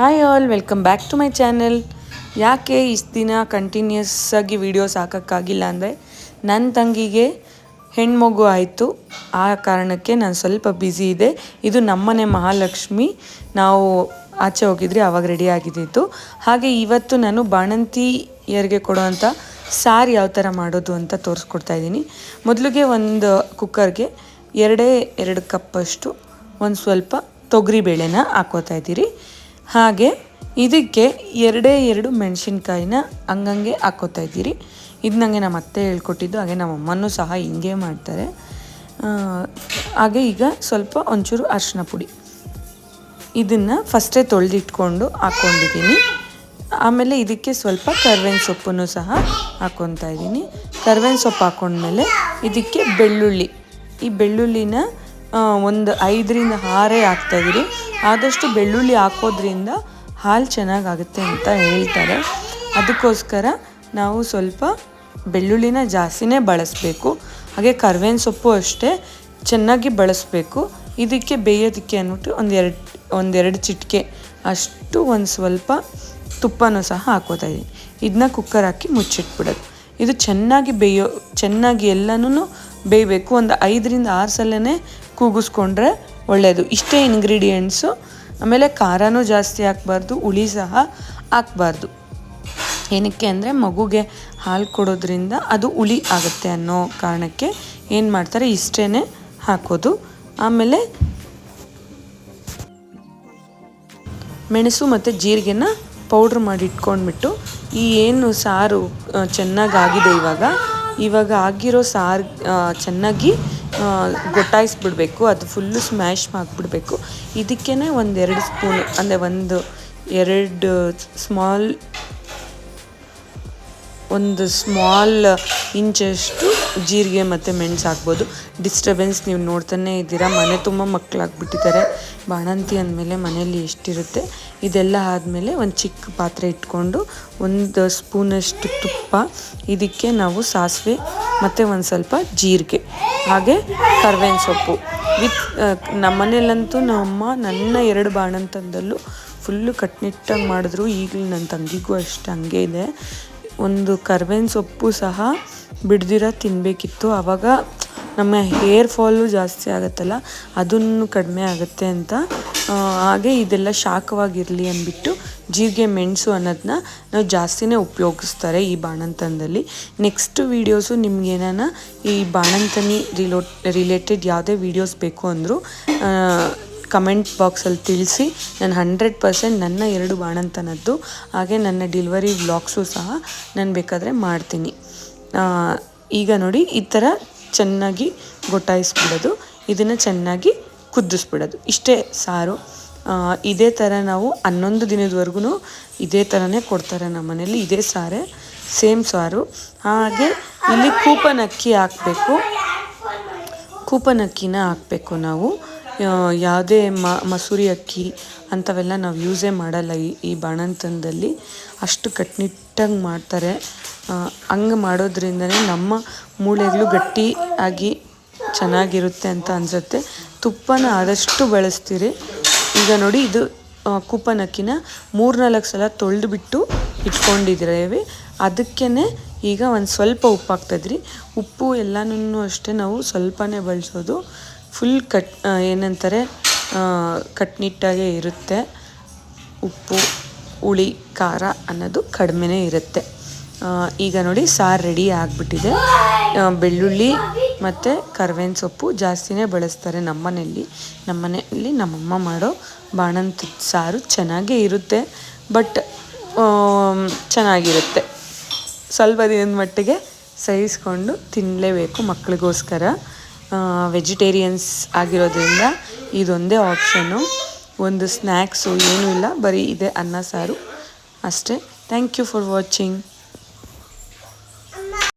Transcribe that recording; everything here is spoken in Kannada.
Hi all welcome back to my channel ಯಾಕೆ ಇಷ್ಟು ದಿನ ಕಂಟಿನ್ಯೂಸ್ ಆಗಿ ವೀಡಿಯೋಸ್ ಹಾಕೋಕ್ಕಾಗಿಲ್ಲ ಅಂದರೆ ನನ್ನ ತಂಗಿಗೆ ಹೆಣ್ಮಗು ಆಯಿತು. ಆ ಕಾರಣಕ್ಕೆ ನಾನು ಸ್ವಲ್ಪ ಬ್ಯುಸಿ ಇದೆ. ಇದು ನಮ್ಮನೆ ಮಹಾಲಕ್ಷ್ಮಿ. ನಾವು ಆಚೆ ಹೋಗಿದ್ರಿ ಆವಾಗ ರೆಡಿ ಆಗಿದ್ದಿತ್ತು ಹಾಗೆ ಇವತ್ತು ನಾನು ಬಾಣಂತಿಯರಿಗೆ ಕೊಡುವಂಥ ಸಾರು ಯಾವ ಥರ ಮಾಡೋದು ಅಂತ ತೋರಿಸ್ಕೊಡ್ತಾ ಇದ್ದೀನಿ. ಮೊದಲಿಗೆ ಒಂದು ಕುಕ್ಕರ್ಗೆ ಎರಡೇ, ಎರಡು ಕಪ್ಪಷ್ಟು ಒಂದು ಸ್ವಲ್ಪ ತೊಗರಿ ಬೇಳೆನ ಹಾಕೋತಾ ಇದ್ದೀರಿ. ಹಾಗೆ ಇದಕ್ಕೆ ಎರಡೇ ಎರಡು ಮೆಣಸಿನ್ಕಾಯಿನ ಹಂಗಂಗೆ ಹಾಕೋತಾ ಇದ್ದೀರಿ. ಇದು ನನಗೆ ನಮ್ಮ ಅತ್ತೆ ಹೇಳ್ಕೊಟ್ಟಿದ್ದು, ಹಾಗೆ ನಮ್ಮ ಅಮ್ಮನೂ ಸಹ ಹಿಂಗೆ ಮಾಡ್ತಾರೆ. ಹಾಗೆ ಈಗ ಸ್ವಲ್ಪ ಒಂಚೂರು ಅರಿಶಿನ ಪುಡಿ. ಇದನ್ನು ಫಸ್ಟೇ ತೊಳೆದಿಟ್ಕೊಂಡು ಹಾಕ್ಕೊಂಡಿದ್ದೀನಿ ಆಮೇಲೆ ಇದಕ್ಕೆ ಸ್ವಲ್ಪ ಕರ್ಬೇವಿನ ಸೊಪ್ಪನ್ನು ಸಹ ಹಾಕ್ಕೊತಾ ಇದ್ದೀನಿ. ಕರ್ಬೇವಿನ ಸೊಪ್ಪು ಹಾಕ್ಕೊಂಡ್ಮೇಲೆ ಇದಕ್ಕೆ ಬೆಳ್ಳುಳ್ಳಿ. ಈ ಬೆಳ್ಳುಳ್ಳಿನ ಒಂದು ಐದರಿಂದ ಆರೇ ಹಾಕ್ತಾಯಿದ್ದೀರಿ ಆದಷ್ಟು ಬೆಳ್ಳುಳ್ಳಿ ಹಾಕೋದ್ರಿಂದ ಹಾಲು ಚೆನ್ನಾಗಾಗುತ್ತೆ ಅಂತ ಹೇಳ್ತಾರೆ. ಅದಕ್ಕೋಸ್ಕರ ನಾವು ಸ್ವಲ್ಪ ಬೆಳ್ಳುಳ್ಳಿನ ಜಾಸ್ತಿನೇ ಬಳಸಬೇಕು. ಹಾಗೆ ಕರ್ಬೇವಿನ ಸೊಪ್ಪು ಅಷ್ಟೇ ಚೆನ್ನಾಗಿ ಬಳಸಬೇಕು. ಇದಕ್ಕೆ ಬೇಯೋದಕ್ಕೆ ಅಂದ್ಬಿಟ್ಟು ಒಂದೆರಡು ಒಂದೆರಡು ಚಿಟಿಕೆ ಅಷ್ಟು ಒಂದು ಸ್ವಲ್ಪ ತುಪ್ಪನೂ ಸಹ ಹಾಕೋತಾ ಇದ್ದೀನಿ ಇದನ್ನ ಕುಕ್ಕರ್ ಹಾಕಿ ಮುಚ್ಚಿಟ್ಬಿಡೋದು. ಇದು ಚೆನ್ನಾಗಿ ಬೇಯೋ, ಚೆನ್ನಾಗಿ ಎಲ್ಲನೂ ಬೇಯಬೇಕು. ಒಂದು ಐದರಿಂದ ಆರು ಸಲನೇ ಕೂಗಿಸ್ಕೊಂಡ್ರೆ ಒಳ್ಳೆಯದು ಇಷ್ಟೇ ಇಂಗ್ರೀಡಿಯೆಂಟ್ಸು ಆಮೇಲೆ ಖಾರನೂ ಜಾಸ್ತಿ ಹಾಕ್ಬಾರ್ದು, ಹುಳಿ ಸಹ ಹಾಕ್ಬಾರ್ದು. ಏನಕ್ಕೆ ಅಂದರೆ ಮಗುಗೆ ಹಾಲು ಕೊಡೋದ್ರಿಂದ ಅದು ಹುಳಿ ಆಗುತ್ತೆ ಅನ್ನೋ ಕಾರಣಕ್ಕೆ ಏನು ಮಾಡ್ತಾರೆ ಇಷ್ಟೇ ಹಾಕೋದು. ಆಮೇಲೆ ಮೆಣಸು ಮತ್ತು ಜೀರಿಗೆನ ಪೌಡ್ರ್ ಮಾಡಿ ಇಟ್ಕೊಂಡ್ಬಿಟ್ಟು, ಈ ಏನು ಸಾರು ಚೆನ್ನಾಗಾಗಿದೆ ಇವಾಗ ಇವಾಗ ಆಗಿರೋ ಸಾರು ಚೆನ್ನಾಗಿ ಗೊಟ್ಟಾಯಿಸ್ಬಿಡ್ಬೇಕು ಅದು ಫುಲ್ಲು ಸ್ಮ್ಯಾಶ್ ಮಾಡಿಬಿಡ್ಬೇಕು. ಇದಕ್ಕೇ ಒಂದೆರಡು ಸ್ಪೂನ್ ಅಂದರೆ ಒಂದು ಎರಡು ಸ್ಮಾಲ್ ಒಂದು ಸ್ಮಾಲ್ ಇಂಚಷ್ಟು ಜೀರಿಗೆ ಮತ್ತು ಮೆಣಸು ಹಾಕ್ಬೋದು. ಡಿಸ್ಟರ್ಬೆನ್ಸ್ ನೀವು ನೋಡ್ತಾನೆ ಇದ್ದೀರಾ. ಮನೆ ತುಂಬ ಮಕ್ಕಳಾಗ್ಬಿಟ್ಟಿದ್ದಾರೆ. ಬಾಣಂತಿ ಅಂದಮೇಲೆ ಮನೆಯಲ್ಲಿ ಎಷ್ಟಿರುತ್ತೆ? ಇದೆಲ್ಲ ಆದಮೇಲೆ ಒಂದು ಚಿಕ್ಕ ಪಾತ್ರೆ ಇಟ್ಕೊಂಡು ಒಂದು ಸ್ಪೂನಷ್ಟು ತುಪ್ಪ, ಇದಕ್ಕೆ ನಾವು ಸಾಸಿವೆ ಮತ್ತು ಒಂದು ಸ್ವಲ್ಪ ಜೀರಿಗೆ, ಹಾಗೆ ಕರ್ಬೇವಿನ ಸೊಪ್ಪು. ವಿತ್ ನಮ್ಮ ಮನೇಲಂತೂ ನಮ್ಮಮ್ಮ ನನ್ನ ಎರಡು ಬಾಣಂತನದಲ್ಲೂ ಫುಲ್ಲು ಕಟ್ನಿಟ್ಟಾಗಿ ಮಾಡಿದ್ರು. ಈಗಲೂ ನನ್ನ ತಂಗಿಗೂ ಅಷ್ಟು ಹಂಗೆ ಇದೆ. ಒಂದು ಕರ್ಬೇವಿನ ಸೊಪ್ಪು ಸಹ ಬಿಡ್ದಿರ ತಿನ್ನಬೇಕಿತ್ತು ಆವಾಗ ನಮ್ಮ ಹೇರ್ ಫಾಲು ಜಾಸ್ತಿ ಆಗುತ್ತಲ್ಲ, ಅದನ್ನು ಕಡಿಮೆ ಆಗುತ್ತೆ ಅಂತ ಹಾಗೆ ಇದೆಲ್ಲ ಶಾಖವಾಗಿರಲಿ ಅಂದ್ಬಿಟ್ಟು ಜೀರಿಗೆ, ಮೆಣಸು ಅನ್ನೋದನ್ನ ನಾವು ಜಾಸ್ತಿನೇ ಉಪಯೋಗಿಸ್ತಾರೆ ಈ ಬಾಣಂತನದಲ್ಲಿ. ನೆಕ್ಸ್ಟ್ ವೀಡಿಯೋಸು ನಿಮ್ಗೇನಾನ ಈ ಬಾಣಂತನಿ ರಿಲೋ, ರಿಲೇಟೆಡ್ ಯಾವುದೇ ವೀಡಿಯೋಸ್ ಬೇಕು ಅಂದರೂ ಕಮೆಂಟ್ ಬಾಕ್ಸಲ್ಲಿ ತಿಳಿಸಿ. ನಾನು ಹಂಡ್ರೆಡ್ ಪರ್ಸೆಂಟ್ ನನ್ನ ಎರಡು ಬಾಣಂತನದ್ದು, ಹಾಗೆ ನನ್ನ ಡಿಲಿವರಿ ವ್ಲಾಗ್ಸು ಸಹ ನಾನು ಬೇಕಾದರೆ ಮಾಡ್ತೀನಿ. ಈಗ ನೋಡಿ, ಈ ಥರ ಚೆನ್ನಾಗಿ ಗೊಟ್ಟಾಯಿಸ್ಬಿಡೋದು ಇದನ್ನು ಚೆನ್ನಾಗಿ ಕುದಿಸ್ಬಿಡೋದು. ಇಷ್ಟೇ ಸಾರು. ಇದೇ ಥರ ನಾವು ಹನ್ನೊಂದು ದಿನದವರೆಗೂ ಇದೇ ಥರನೇ ಕೊಡ್ತಾರೆ ನಮ್ಮ ಮನೇಲಿ. ಇದೇ ಸಾರೇ, ಸೇಮ್ ಸಾರು. ಹಾಗೆ ಇಲ್ಲಿ ಕೂಪನ್ ಅಕ್ಕಿ ಹಾಕಬೇಕು. ಕೂಪನ್ ಅಕ್ಕಿನ ಹಾಕಬೇಕು ನಾವು. ಯಾವುದೇ ಮಸೂರಿ ಅಕ್ಕಿ ಅಂಥವೆಲ್ಲ ನಾವು ಯೂಸೇ ಮಾಡಲ್ಲ ಈ ಈ ಬಾಣಂತನದಲ್ಲಿ. ಅಷ್ಟು ಕಟ್ನಿಟ್ಟಾಗಿ ಮಾಡ್ತಾರೆ. ಹಂಗೆ ಮಾಡೋದ್ರಿಂದನೇ ನಮ್ಮ ಮೂಳೆಗಳು ಗಟ್ಟಿ ಆಗಿ ಚೆನ್ನಾಗಿರುತ್ತೆ ಅಂತ ಅನಿಸುತ್ತೆ. ತುಪ್ಪನ ಆದಷ್ಟು ಬಳಸ್ತೀರಿ. ಈಗ ನೋಡಿ ಇದು ಕೂಪನ್ ಅಕ್ಕಿನ ಮೂರ್ನಾಲ್ಕು ಸಲ ತೊಳೆದ್ಬಿಟ್ಟು ಇಟ್ಕೊಂಡಿದ್ದೇವೆ ಅದಕ್ಕೇ ಈಗ ಒಂದು ಸ್ವಲ್ಪ ಉಪ್ಪು ಹಾಕ್ತಾಯಿದ್ರಿ ಉಪ್ಪು ಎಲ್ಲನೂ ಅಷ್ಟೇ ನಾವು ಸ್ವಲ್ಪನೇ ಬಳಸೋದು. ಫುಲ್ ಕಟ್ ಏನಂತಾರೆ ಕಟ್ನಿಟ್ಟಾಗೆ ಇರುತ್ತೆ. ಉಪ್ಪು, ಹುಳಿ, ಖಾರ ಅನ್ನೋದು ಕಡಿಮೆನೇ ಇರುತ್ತೆ. ಈಗ ನೋಡಿ ಸಾರು ರೆಡಿ ಆಗಿಬಿಟ್ಟಿದೆ. ಬೆಳ್ಳುಳ್ಳಿ ಮತ್ತು ಕರ್ಬೇವಿನ ಸೊಪ್ಪು ಜಾಸ್ತಿನೇ ಬಳಸ್ತಾರೆ ನಮ್ಮನೆಯಲ್ಲಿ ನಮ್ಮನೆಯಲ್ಲಿ ನಮ್ಮಮ್ಮ ಮಾಡೋ ಬಾಣಂತ ಸಾರು ಚೆನ್ನಾಗೇ ಇರುತ್ತೆ. ಬಟ್ ಚೆನ್ನಾಗಿರುತ್ತೆ. ಸ್ವಲ್ಪ ದಿನದ ಮಟ್ಟಿಗೆ ಸಹಿಸ್ಕೊಂಡು ತಿನ್ನಲೇಬೇಕು ಮಕ್ಕಳಿಗೋಸ್ಕರ. ವೆಜಿಟೇರಿಯನ್ಸ್ ಆಗಿರೋದ್ರಿಂದ ಇದೊಂದೇ ಆಪ್ಷನ್ನು ಒಂದು ಸ್ನ್ಯಾಕ್ಸು ಏನೂ ಇಲ್ಲ. ಬರೀ ಇದೆ ಅನ್ನ, ಸಾರು. ಅಷ್ಟೇ. Thank you for watching